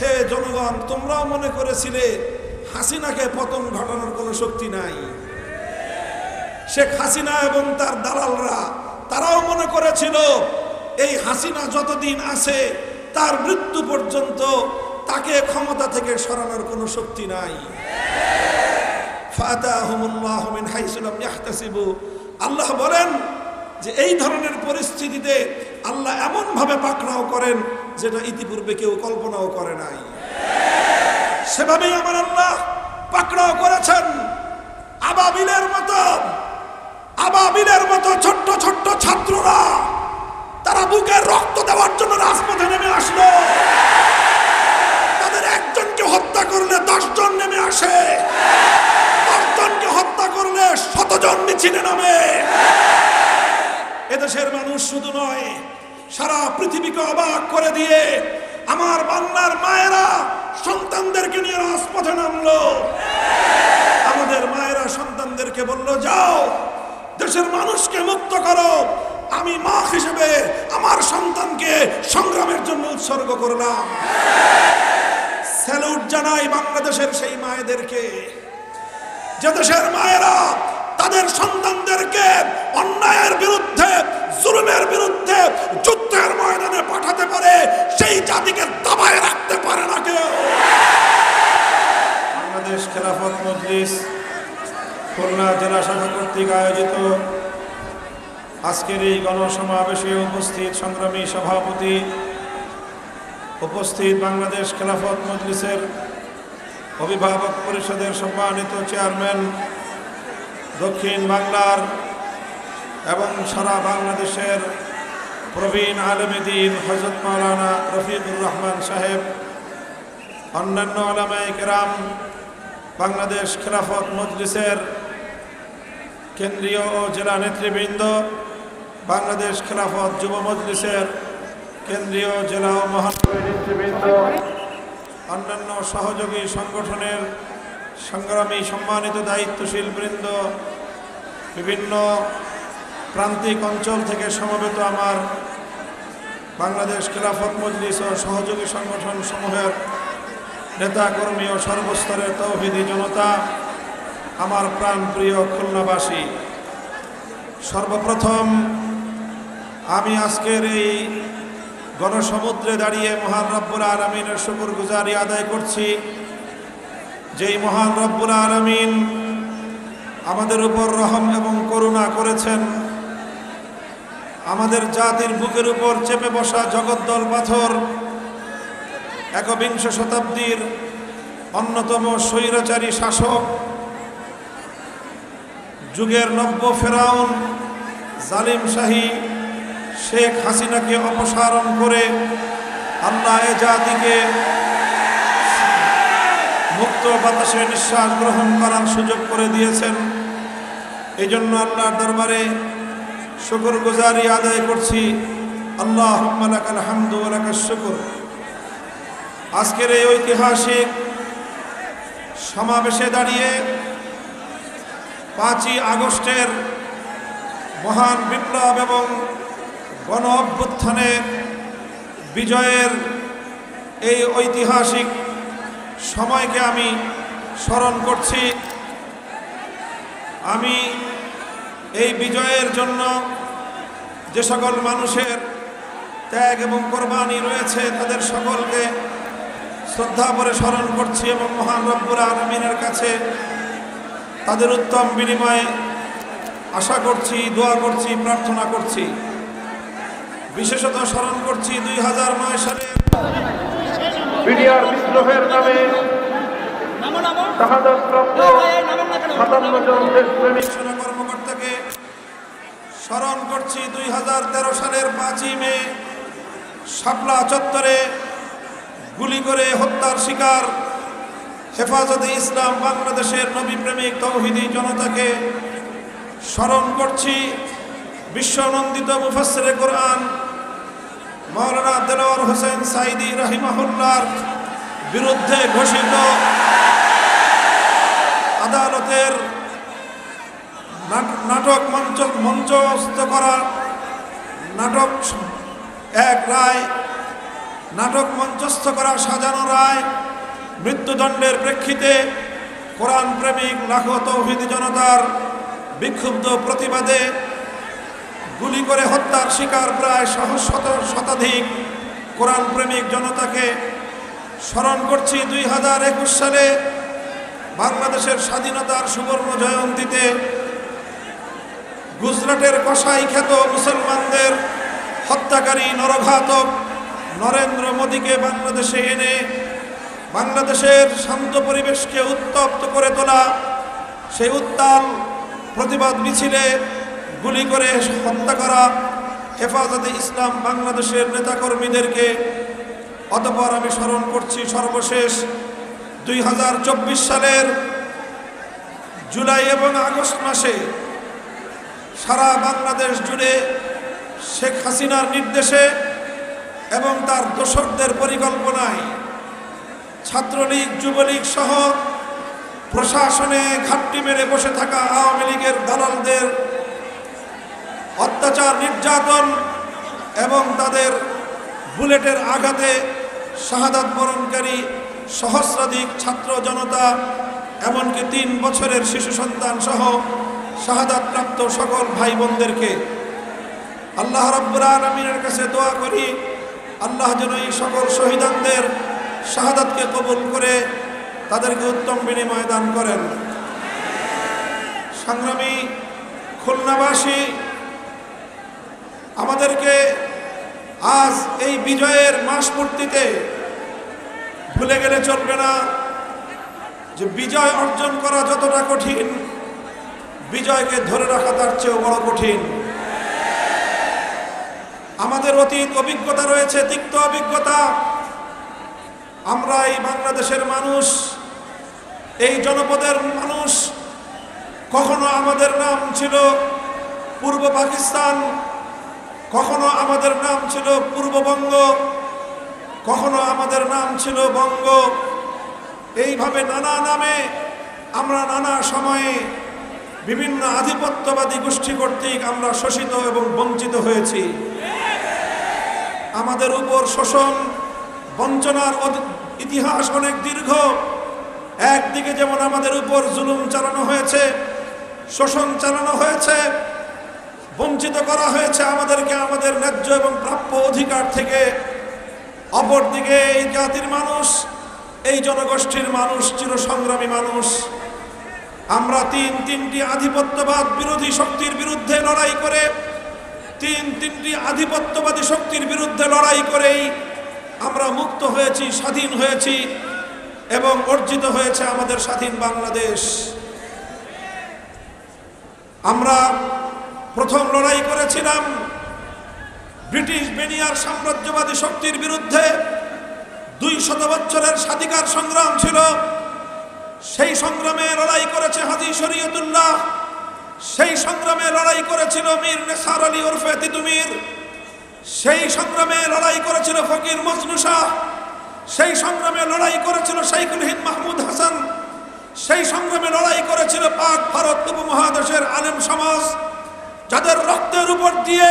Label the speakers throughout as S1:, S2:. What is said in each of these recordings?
S1: হে জনগণ, তোমরাও মনে করেছিলে হাসিনাকে পতন ঘটানোর কোনো শক্তি নাই। শেখ হাসিনা এবং তার দালালরা, তারাও মনে করেছিল এই হাসিনা যতদিন আছে, তার মৃত্যু পর্যন্ত তাকে ক্ষমতা থেকে সরানোর কোনো শক্তি নাই। আল্লাহ বলেন যে এই ধরনের পরিস্থিতিতে আল্লাহ এমন ভাবে পাকড়াও করেন যেটা ইতিপূর্বে কেউ কল্পনাও করে নাই। সেভাবেই আমার আল্লাহ পাকড়াও করেছেন। আবাবিলের মতো আবাবিলের মতো ছোট্ট মায়েদেরকে যে মায়েরা তাদের সন্তানদেরকে অন্যায়ের বিরুদ্ধে, জুলুমের বিরুদ্ধে যুদ্ধের ময়দানে পাঠাতে পারে, সেই জাতিকে দাবায় রাখতে পারে না কেউ।
S2: বাংলাদেশ খেলাফত মজলিস, খুলনা জেলা শাখা কর্তৃক আয়োজিত আজকের এই গণসমাবেশে উপস্থিত সংগ্রামী সভাপতি, উপস্থিত বাংলাদেশ খেলাফত মজলিসের অভিভাবক পরিষদের সম্মানিত চেয়ারম্যান দক্ষিণ বাংলার এবং সারা বাংলাদেশের প্রবীণ আলমেদিন হজরত মাওলানা রফিকুর রহমান সাহেব, অন্যান্য আলামায় কেরাম, বাংলাদেশ খেলাফত মজলিসের কেন্দ্রীয় ও জেলা নেতৃবৃন্দ, বাংলাদেশ খেলাফত যুব মজলিসের কেন্দ্রীয় জেলা ও মহানগরী নেতৃবৃন্দ অন্যান্য সহযোগী সংগঠনের সংগ্রামী সম্মানিত দায়িত্বশীল বৃন্দ, বিভিন্ন প্রান্তিক অঞ্চল থেকে সমবেত আমার বাংলাদেশ খেলাফত মজলিস ও সহযোগী সংগঠন সমূহের নেতাকর্মী ও সর্বস্তরের তৌহিদি জনতা, আমার প্রাণপ্রিয় খুলনাবাসী। সর্বপ্রথম আমি আজকের এই গণসমুদ্রে দাঁড়িয়ে মহান রব্বুল আলমিনের শুকুর গুজারি আদায় করছি। যেই মহান রব্বুল আলমিন আমাদের উপর রহম এবং করুণা করেছেন, আমাদের জাতির বুকের উপর চেপে বসা জগদ্দল পাথর, একবিংশ শতাব্দীর অন্যতম স্বৈরাচারী শাসক, যুগের নব্য ফেরাউন, জালিম শাহী শেখ হাসিনাকে অপসারণ করে আল্লাহ এ জাতিকে মুক্ত বাতাসে নিঃশ্বাস গ্রহণ করার সুযোগ করে দিয়েছেন। এই জন্য আল্লাহর দরবারে শুকর গুজারি আদায় করছি। আল্লাহ মালাকাল হামদু শুকুর। আজকের এই ঐতিহাসিক সমাবেশে দাঁড়িয়ে পাঁচই আগস্টের মহান বিপ্লব এবং গণ অভ্যুত্থানের বিজয়ের এই ঐতিহাসিক সময়কে আমি স্মরণ করছি। আমি এই বিজয়ের জন্য যে সকল মানুষের ত্যাগ এবং কোরবানি রয়েছে, তাদের সকলকে শ্রদ্ধা করে স্মরণ করছি এবং মহান রব্বুর আলমিনের কাছে তাদের উত্তম বিনিময়ে আশা করছি, দোয়া করছি, প্রার্থনা করছি। বিশেষত স্মরণ করছি দুই হাজার নয় সালের
S3: বিডিআর বিদ্রোহের নামে
S2: কর্মকর্তাকে স্মরণ করছি দুই হাজার তেরো সালের পাঁচই মে শাপলা চত্বরে গুলি করে হত্যার শিকার হেফাজতে ইসলাম বাংলাদেশের নবী প্রেমিক তৌহিদি জনতাকে স্মরণ করছি বিশ্বনন্দিত মুফাসসিরে কোরআন মৌলানা দেলোয়ার হোসেন সাইদি রাহিমাহুল্লার বিরুদ্ধে ঘোষিত আদালতের নাটক মঞ্চ মঞ্চস্থ করা নাটক এক রায়, নাটক মঞ্চস্থ করা সাজানো রায় মৃত্যুদণ্ডের প্রেক্ষিতে কোরআন প্রেমিক লাখো তৌহিদ জনতার বিক্ষুব্ধ প্রতিবাদে গুলি করে হত্যার শিকার প্রায় সহশত শতাধিক কোরআন প্রেমিক জনতাকে স্মরণ করছি দুই হাজার একুশ সালে বাংলাদেশের স্বাধীনতার সুবর্ণ জয়ন্তীতে গুজরাটের কসাই খ্যাত মুসলমানদের হত্যাকারী নরঘাতক নরেন্দ্র মোদীকে বাংলাদেশে এনে বাংলাদেশের শান্ত পরিবেশকে উত্তপ্ত করে তোলা সেই উত্তাল প্রতিবাদ মিছিলে গুলি করে হত্যা করা হেফাজতে ইসলাম বাংলাদেশের নেতাকর্মীদেরকে। অতপর আমি স্মরণ করছি সর্বশেষ দুই হাজার চব্বিশ সালের জুলাই এবং আগস্ট মাসে সারা বাংলাদেশ জুড়ে শেখ হাসিনার নির্দেশে এবং তার দোষকদের পরিকল্পনায় ছাত্রলীগ, যুবলীগ সহ প্রশাসনে ঘাটটি মেরে বসে থাকা আওয়ামী লীগের দালালদের অত্যাচার, নির্যাতন এবং তাদের বুলেটের আঘাতে শাহাদাত বরণকারী সহস্রাধিক ছাত্র জনতা, এমনকি তিন বছরের শিশু সন্তান সহ শাহাদাত প্রাপ্ত সকল ভাই বোনদেরকে আল্লাহ রব্বুর আলমিনের কাছে দোয়া করি, আল্লাহ যেন এই সকল শহীদানদের শাহাদাতকে কবুল করে তাদেরকে উত্তম বিনিময় দান করেন। সংগ্রামী খুলনাবাসী আমাদেরকে আজ এই বিজয়ের মাস পূর্তিতে ভুলে গেলে চলবে না যে বিজয় অর্জন করা যতটা কঠিন, বিজয়কে ধরে রাখা তার চেয়েও বড় কঠিন। আমাদের অতীত অভিজ্ঞতা রয়েছে, তিক্ত অভিজ্ঞতা। আমরা এই বাংলাদেশের মানুষ, এই জনপদের মানুষ। কখনো আমাদের নাম ছিল পূর্ব পাকিস্তান কখনো আমাদের নাম ছিল পূর্ববঙ্গ, কখনো আমাদের নাম ছিল বঙ্গ। এইভাবে নানা নামে আমরা নানা সময়ে বিভিন্ন আধিপত্যবাদী গোষ্ঠী কর্তৃক আমরা শোষিত এবং বঞ্চিত হয়েছি। আমাদের উপর শোষণ, বঞ্চনার ইতিহাস অনেক দীর্ঘ। একদিকে যেমন আমাদের উপর জুলুম চালানো হয়েছে, শোষণ চালানো হয়েছে বঞ্চিত করা হয়েছে আমাদেরকে, আমাদের ন্যায্য এবং প্রাপ্য অধিকার থেকে। অপরদিকে এই জাতির মানুষ, এই জনগোষ্ঠীর মানুষ, চিরসংগ্রামী মানুষ। আমরা তিন তিনটি আধিপত্যবাদ বিরোধী শক্তির বিরুদ্ধে লড়াই করে, তিন তিনটি আধিপত্যবাদী শক্তির বিরুদ্ধে লড়াই করেই আমরা মুক্ত হয়েছি, স্বাধীন হয়েছি এবং অর্জিত হয়েছে আমাদের স্বাধীন বাংলাদেশ। আমরা প্রথম লড়াই করেছিলাম ব্রিটিশ বেনিয়ার সাম্রাজ্যবাদী শক্তির বিরুদ্ধে। দুই শত বছরের স্বাধিকার সংগ্রাম ছিল। সেই সংগ্রামে লড়াই করেছে হাজি শরীয়তুল্লাহ। সেই সংগ্রামে লড়াই করেছিল মীর নেসার আলী ওরফে তিতুমির। সেই সংগ্রামে লড়াই করেছিল ফকির মজনু শাহ। সেই সংগ্রামে লড়াই করেছিল শাইখুল হিন্দ মাহমুদ হাসান। সেই সংগ্রামে লড়াই করেছিল পাক ভারত উপমহাদেশের আলেম সমাজ। যাদের রক্তের উপর দিয়ে,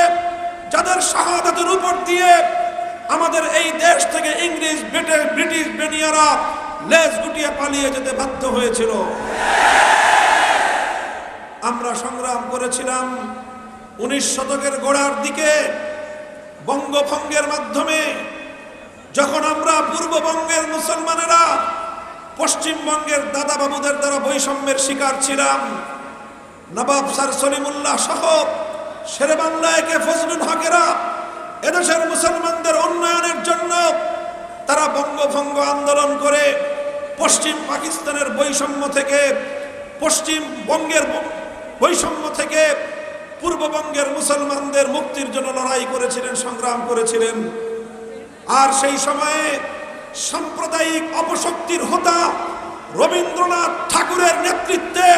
S2: যাদের শাহাদাতের উপর দিয়ে আমাদের এই দেশ থেকে ইংরেজ, ব্রিটিশ ব্রিটিশ বেনিয়ারা লেজ গুটিয়ে পালিয়ে যেতে বাধ্য হয়েছিল। আমরা সংগ্রাম করেছিলাম উনিশ শতকের গোড়ার দিকে বঙ্গভঙ্গের মাধ্যমে, যখন আমরা পূর্ববঙ্গের মুসলমানেরা পশ্চিমবঙ্গের দাদা বাবুদের দ্বারা বৈষম্যের শিকার ছিলাম। নবাব স্যার সলিমুল্লাহ সহ শেরে বাংলায় কে ফজলুল হকেরা, এদেশের মুসলমানদের উন্নয়নের জন্য তারা বঙ্গভঙ্গ আন্দোলন করে পশ্চিম পাকিস্তানের বৈষম্য থেকে, পশ্চিম বঙ্গের বৈষম্য থেকে পূর্ববঙ্গের মুসলমানদের মুক্তির জন্য লড়াই করেছিলেন, সংগ্রাম করেছিলেন। আর সেই সময়ে সাম্প্রদায়িক অপশক্তির হোতা রবীন্দ্রনাথ ঠাকুরের নেতৃত্বে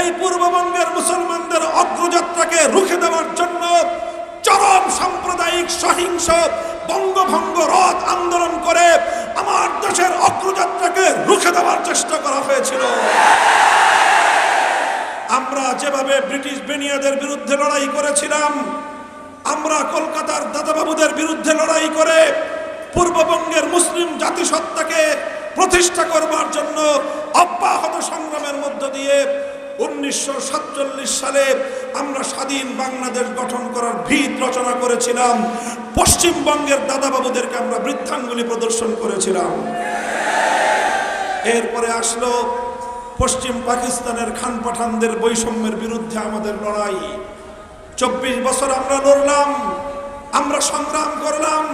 S2: এই পূর্ববঙ্গের মুসলমানদের অগ্রযাত্রাকে রুখে দেওয়ার জন্য চরম সাম্প্রদায়িক সহিংস বঙ্গভঙ্গ রথ আন্দোলন করে আমার দেশের অগ্রযাত্রাকে রুখে দেওয়ার চেষ্টা করা হয়েছিল। আমরা যেভাবে ব্রিটিশ বেনিয়াদের বিরুদ্ধে লড়াই করেছিলাম, আমরা কলকাতার দাদাবাবুদের বিরুদ্ধে লড়াই করে
S1: পূর্ববঙ্গের মুসলিম জাতিসত্তাকে প্রতিষ্ঠা করবার জন্য অব্যাহত সংগ্রামের মধ্য দিয়ে উনিশশো সাতচল্লিশ সালে আমরা স্বাধীন বাংলাদেশ গঠন করার ভিত রচনা করেছিলাম। পশ্চিমবঙ্গের দাদাবাবুদেরকে আমরা বৃদ্ধাঙ্গুলি প্রদর্শন করেছিলাম। এরপরে আসলো পশ্চিম পাকিস্তানের খান পাঠানদের বৈষম্যের বিরুদ্ধে আমাদের লড়াই। চব্বিশ বছর আমরা লড়লাম, আমরা সংগ্রাম করলাম।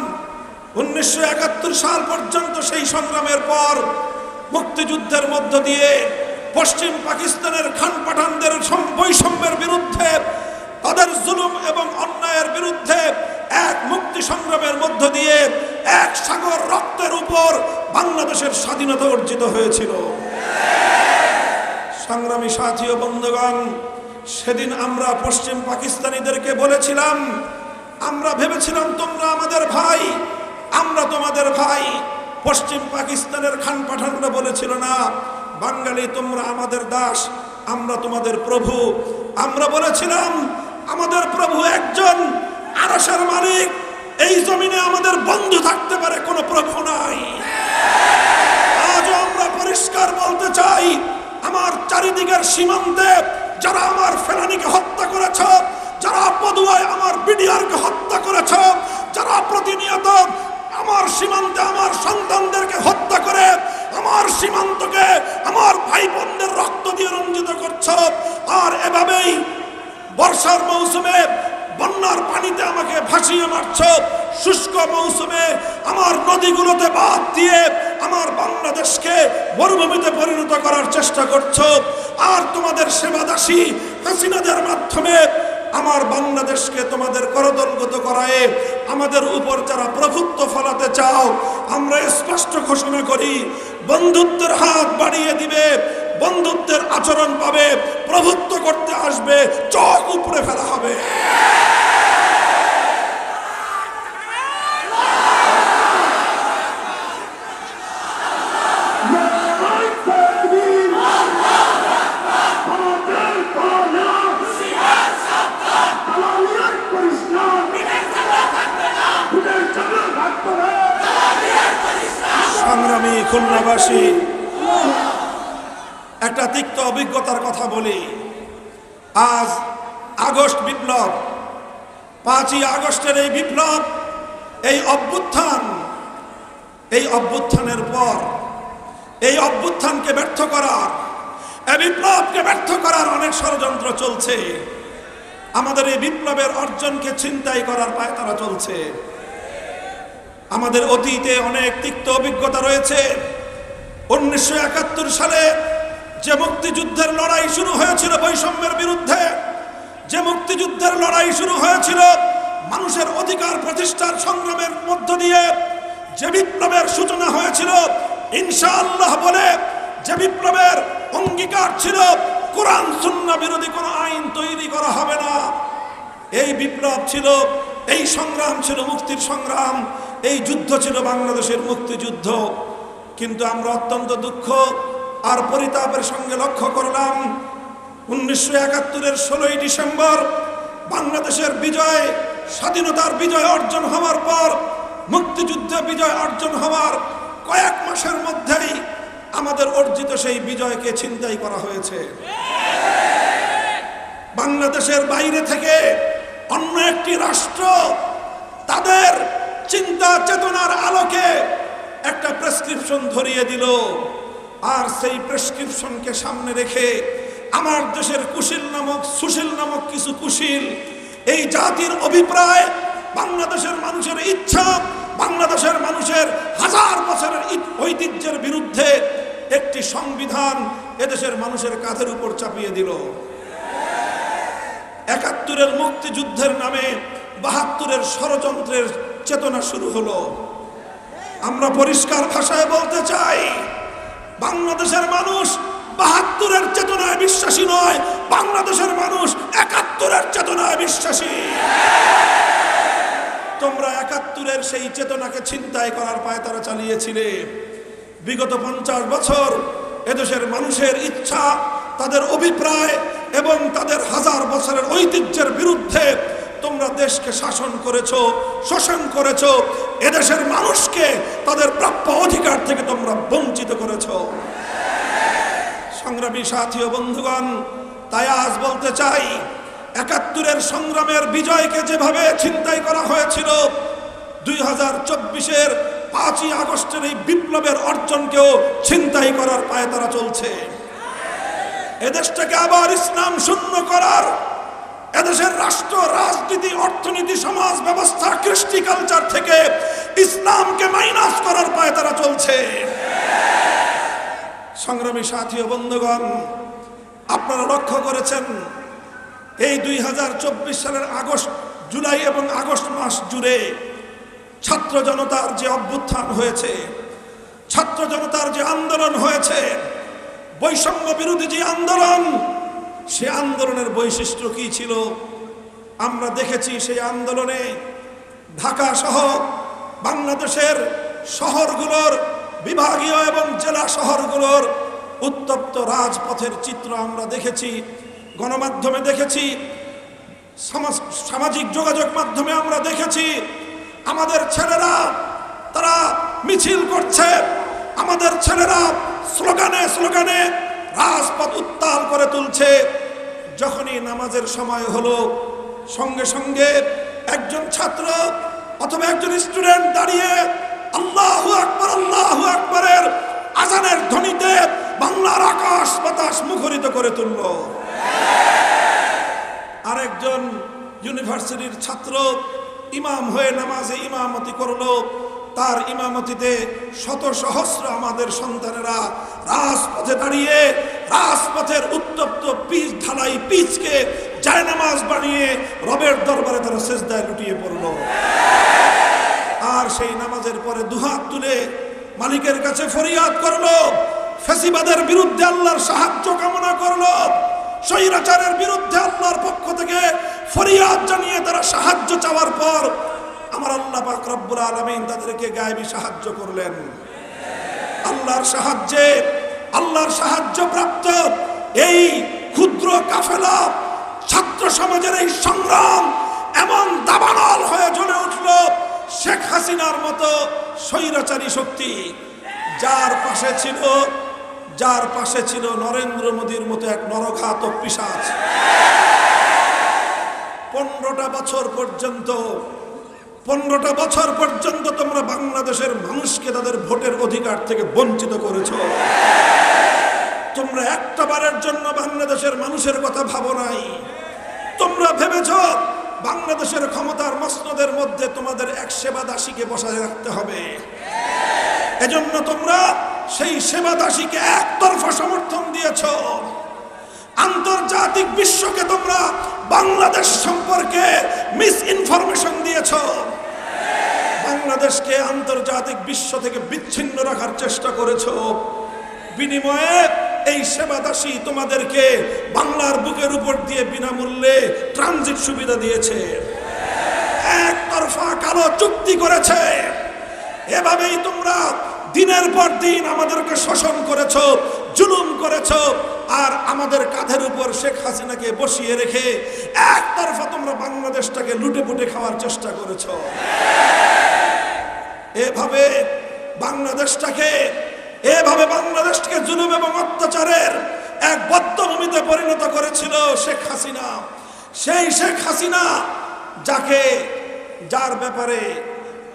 S1: উনিশশো একাত্তর সাল পর্যন্ত সেই সংগ্রামের পর মুক্তিযুদ্ধের মধ্য দিয়ে পশ্চিম পাকিস্তানের খান পাঠানদের বৈষম্যের বিরুদ্ধে, তাদের জুলুম এবং অন্যায়ের বিরুদ্ধে এক মুক্তি সংগ্রামের মধ্য দিয়ে এক সাগর রক্তের উপর বাংলাদেশের স্বাধীনতা অর্জিত হয়েছিল। সংগ্রামী সাথী ও বন্ধুগণ, সেদিন আমরা পশ্চিম পাকিস্তানিদেরকে বলেছিলাম, আমরা ভেবেছিলাম, তোমরা আমাদের ভাই, আমরা তোমাদের ভাই। পশ্চিম পাকিস্তানের খান পাঠানরা বলেছিল, না বাঙালি, তোমরা আমাদের দাস, আমরা তোমাদের প্রভু। আমরা বলেছিলাম, আমাদের প্রভু একজন আরসের মালিক। এই জমিনে আমাদের বন্ধু থাকতে পারে, কোনো প্রভু নাই। আজও আমরা পরিষ্কার বলতে চাই, আমার চারিদিকের সীমান্তে যারা আমার ফেলানিকে হত্যা করেছ, যারা পদুয়ায় আমার বিডিআরকে হত্যা করেছ, যারা প্রতিনিয়ত আমার সীমান্তে আমার সন্তানদেরকে হত্যা করে আমার সীমান্তকে আমার ভাই বোনদের রক্ত দিয়ে রঞ্জিত করছ। আর এভাবেই বর্ষার মৌসুমে বন্যার পানিতে আমাকে ভাসিয়ে মারছ। শুষ্ক মৌসুমে আমার নদীগুলোতে বাদ দিয়ে আমার বাংলাদেশকে মরুভূমিতে পরিণত করার চেষ্টা করছ। আর তোমাদের সেবাদাসী হাসিনাদের মাধ্যমে আমার বাংলাদেশকে তোমাদের করদলগত করায় আমাদের উপর যারা প্রভুত্ব ফলাতে চাও, আমরা স্পষ্ট ঘোষণা করি, বন্ধুত্বের হাত বাড়িয়ে দিবে, বন্ধুত্বের আচরণ পাবে, প্রভুত্ব করতে আসবে, চোখ উপরে ফেলা হবে। সংগ্রামী খুলনাবাসী, একটা তিক্ত অভিজ্ঞতার কথা বলি। আজ আগস্ট বিপ্লব, পাঁচই আগস্টের এই বিপ্লব, এই অভ্যুত্থান, এই অভ্যুত্থানের পর, এই অভ্যুত্থানকে ব্যর্থ করার, এই বিপ্লবকে ব্যর্থ করার অনেক ষড়যন্ত্র চলছে। আমাদের এই বিপ্লবের অর্জনকে ছিনতাই করার পায় তারা চলছে। আমাদের অতীতে অনেক তিক্ত অভিজ্ঞতা রয়েছে। উনিশশো একাত্তর সালে যে মুক্তিযুদ্ধের লড়াই শুরু হয়েছিল বৈষম্যের বিরুদ্ধে, যে মুক্তিযুদ্ধের লড়াই শুরু হয়েছিল মানুষের অধিকার প্রতিষ্ঠার সংগ্রামের মধ্য দিয়ে, যে বিপ্লবের সূচনা হয়েছিল, ইনশাআল্লাহ বলে যে বিপ্লবের অঙ্গীকার ছিল, কোরআন সুন্না বিরোধী কোনো আইন তৈরি করা হবে না। এই বিপ্লব ছিল, এই সংগ্রাম ছিল মুক্তির সংগ্রাম। এই যুদ্ধ ছিল বাংলাদেশের মুক্তিযুদ্ধ। কিন্তু আমরা অত্যন্ত দুঃখ আর পরিতাপের সঙ্গে লক্ষ্য করলাম, উনিশশো একাত্তরের ষোলোই ডিসেম্বর বাংলাদেশের বিজয়, স্বাধীনতার বিজয় অর্জন হওয়ার পর, মুক্তিযুদ্ধে বিজয় অর্জন হওয়ার কয়েক মাসের মধ্যেই আমাদের অর্জিত সেই বিজয়কে ছিনতাই করা হয়েছে। বাংলাদেশের বাইরে থেকে অন্য একটি রাষ্ট্র তাদের চিন্তা চেতনার আলোকে একটা প্রেসক্রিপশন ধরিয়ে দিল। আর সেই প্রেসক্রিপশনকে সামনে রেখে আমার দেশের কুশীল নামক সুশীল নামক কিছু কুশীল, এই জাতির অভিপ্রায় বাংলাদেশের মানুষের ইচ্ছা, বাংলাদেশের মানুষের হাজার বছরের ঐতিহ্যের বিরুদ্ধে একটি সংবিধান এদেশের মানুষের কাঁধের উপর চাপিয়ে দিল। একাত্তরের মুক্তিযুদ্ধের নামে বাহাত্তরের ষড়যন্ত্রের চেতনা শুরু হলো। আমরা পরিষ্কার ভাষায় বলতে চাই, বাংলাদেশের মানুষ বাহাত্তরের চেতনায় বিশ্বাসী নয়, বাংলাদেশের মানুষ একাত্তরের চেতনায় বিশ্বাসী। তোমরা একাত্তরের সেই চেতনাকে ছিনতাই করার পায় তারা চালিয়েছিলে। বিগত পঞ্চাশ বছর এদেশের মানুষের ইচ্ছা, তাদের অভিপ্রায় এবং তাদের হাজার বছরের ঐতিহ্যের বিরুদ্ধে তোমরা দেশকে শাসন করেছ, শোষণ করেছ, এদেশের মানুষকে তাদের প্রাপ্য অধিকার থেকে তোমরা বঞ্চিত করেছ। সংগ্রামী সাথী ও বন্ধুগণ, তাই আজ বলতে চাই, একাত্তরের সংগ্রামের বিজয়কে যেভাবে ছিনতাই করা হয়েছিল, দুই হাজার চব্বিশের পাঁচই আগস্টের এই বিপ্লবের অর্জনকেও ছিনতাই করার পায়ে তারা চলছে। এদেশটাকে আবার ইসলাম শূন্য করার এদেশের রাষ্ট্র, রাজনীতি, অর্থনীতি, সমাজ ব্যবস্থা, কৃষ্টি কালচার থেকে ইসলামকে মাইনাস করার পায়ে তারা চলছে। সংগ্রামী সাথী ও বন্ধুগণ, আপনারা লক্ষ্য করেছেন, এই দুই হাজার চব্বিশ সালের আগস্ট, জুলাই এবং আগস্ট মাস জুড়ে ছাত্র জনতার যে অভ্যুত্থান হয়েছে, ছাত্র জনতার যে আন্দোলন হয়েছে, বৈষম্য বিরোধী যে আন্দোলন সে আন্দোলনের বৈশিষ্ট্য কি ছিল? আমরা দেখেছি সেই আন্দোলনে ঢাকা সহ বাংলাদেশের শহরগুলোর বিভাগীয় এবং জেলা শহরগুলোর উত্তপ্ত রাজপথের চিত্র আমরা দেখেছি, গণমাধ্যমে দেখেছি, সমাজ, সামাজিক যোগাযোগ মাধ্যমে আমরা দেখেছি, আমাদের ছেলেরা তারা মিছিল করছে, আমাদের ছেলেরা স্লোগানে স্লোগানে রাজপথ উত্তাল করে তুলছে। যখনই নামাজের সময় হলো, সঙ্গে সঙ্গে একজন ছাত্র অথবা একজন স্টুডেন্ট দাঁড়িয়ে আল্লাহু আকবর, আল্লাহু আকবরের আজানের ধ্বনিতে বাংলার আকাশ বাতাস মুখরিত করে তুলল। আরেকজন ইউনিভার্সিটির ছাত্র ইমাম হয়ে নামাজে ইমামতি করল। তার ইমামতিতে শত সহস্র আমাদের সন্তানেরা রাজপথে দাঁড়িয়ে, রাজপথের উত্তপ্ত পিচ ঢালাই পিচকে জায়নামাজ বানিয়ে রবের দরবারে তারা শেষদায় লুটিয়ে পড়ল। আর সেই নামাজের পরে দুহাত তুলে মালিকের কাছে ফরিয়াদ করল, ফেসিবাদের বিরুদ্ধে আল্লাহর সাহায্য কামনা করল, স্বৈরাচারের বিরুদ্ধে আল্লাহর পক্ষ থেকে ফরিয়াদ জানিয়ে তারা সাহায্য চাওয়ার পর আমার আল্লাহ পাক রব্বুল আলামিন তাদেরকে গায়েবী সাহায্য করলেন। আল্লাহর সাহায্যে, আল্লাহর সাহায্য প্রাপ্ত এই ক্ষুদ্র কাফেলা ছাত্র সমাজের এই সংগ্রাম এমন দাবানল হয়ে জ্বলে উঠল শেখ হাসিনার মতো স্বৈরাচারী শক্তি। যার পাশে ছিল, যার পাশে ছিল নরেন্দ্র মোদীর মতো এক নরঘাতক পিসাচ। পনেরোটা বছর পর্যন্ত পনেরোটা বছর পর্যন্ত তোমরা বাংলাদেশের মানুষকে তাদের ভোটের অধিকার থেকে বঞ্চিত করেছ। তোমরা একটা বারের জন্য বাংলাদেশের মানুষের কথা ভাবো নাই। তোমরা ভেবেছ বাংলাদেশের ক্ষমতার মসনদের মধ্যে তোমাদের এক সেবা দাসীকে বসায় রাখতে হবে। এজন্য তোমরা সেই সেবা দাসীকে একতরফা সমর্থন দিয়েছ। আন্তর্জাতিক বিশ্বকে তোমরা বাংলাদেশ সম্পর্কে মিস ইনফরমেশন দিয়েছ। বাংলাদেশকে আন্তর্জাতিক বিশ্ব থেকে বিচ্ছিন্ন রাখার চেষ্টা করেছ। বিনিময়ে এই সেবা দাসী তোমাদেরকে বাংলার বুকের উপর দিয়ে বিনামূল্যে ট্রানজিট সুবিধা দিয়েছে। একতরফা কালো চুক্তি করেছে। এভাবেই তোমরা দিনের পর দিন আমাদেরকে শোষণ করেছ, জুলুম করেছ, আর আমাদের কাঁধের উপর শেখ হাসিনাকে বসিয়ে রেখে একতরফা তোমরা বাংলাদেশটাকে লুটে পুটে খাওয়ার চেষ্টা করেছ। এভাবে বাংলাদেশটাকে, এভাবে বাংলাদেশকে জুলুম এবং অত্যাচারের এক বদ্ধভূমিতে পরিণত করেছিল শেখ হাসিনা। সেই শেখ হাসিনা যাকে, যার ব্যাপারে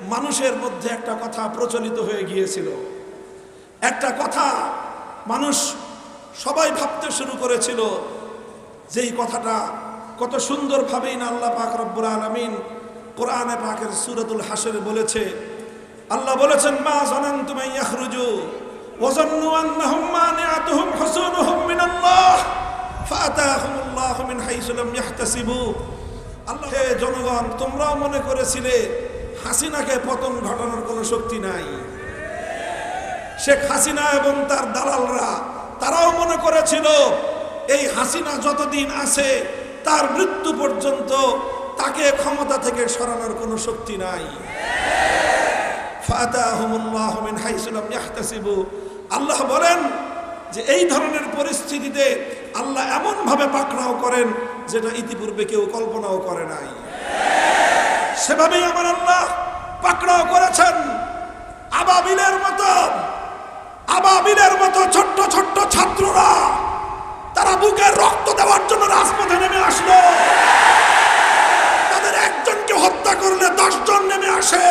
S1: মানুষের মধ্যে একটা কথা প্রচলিত হয়ে গিয়েছিল। একটা কথা মানুষ সবাই ভাবতে শুরু করেছিল যেই কথাটা কত সুন্দরভাবেই না আল্লাহ পাক রব্বুল আলমিন কোরআনে পাকের সুরতুল হাসের বলেছে আল্লাহ বলেছেন, মা জানান্তুম আন ইয়াখরুজু ওয়া জান্নু আন্নাহুম মানিআতুহুম হুসুনুহুম মিনাল্লাহ ফাআতাহুমুল্লাহু মিন হাইসু লাম ইয়াহতাসিবু। আল্লাহ জনগণ, তোমরাও মনে করেছিলে হাসিনাকে পতন ঘটানোর কোনো শক্তি নাই। শেখ হাসিনা এবং তার দালালরা, তারাও মনে করেছিল, এই হাসিনা যতদিন আছে, তার মৃত্যু পর্যন্ত তাকে ক্ষমতা থেকে সরানোর কোনো শক্তি নাই ফাতাহুমুল্লাহ মিন হাইসু লাম ইয়াহতাসিবু আল্লাহ বলেন যে এই ধরনের পরিস্থিতিতে আল্লাহ এমন ভাবে পাকড়াও করেন যেটা ইতিপূর্বে কেউ কল্পনাও করে নাই। সেভাবেই আমার আল্লাহ পাকড়াও করেছেন। আবাবিলের মতো আবাবিলের মতো ছোট্ট ছোট্ট ছাত্ররা তারা বুকের রক্ত দেওয়ার জন্য রাজপথে নেমে আসলো। তাদের একজনকে হত্যা করলে দশজন নেমে আসে।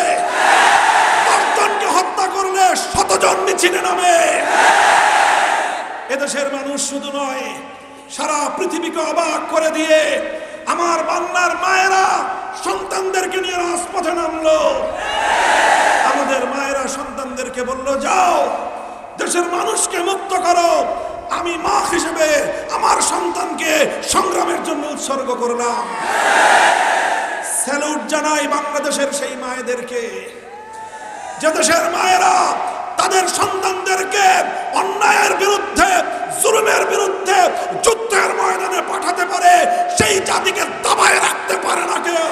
S1: দশজনকে হত্যা করলে শতজন মিছিলে নামে। এদেশের মানুষ শুধু নয়, সারা পৃথিবীকে অবাক করে দিয়ে আমার বাংলার মায়েরা সন্তানদেরকে নিয়ে রাজপথে নামলো। আমাদের মায়েরা সন্তানদেরকে বলল, যাও, দেশের মানুষকে মুক্ত করো। আমি মা হিসেবে আমার সন্তানকে সংগ্রামের জন্য উৎসর্গ করলাম। স্যালুট জানাই বাংলাদেশের সেই মায়েদেরকে। যে দেশের মায়েরা তাদের সন্তানদেরকে অন্যায়ের বিরুদ্ধে, জুলুমের বিরুদ্ধে যুদ্ধের ময়দানে পাঠাতে পারে, সেই জাতিকে দাবায় রাখতে পারে না কেউ।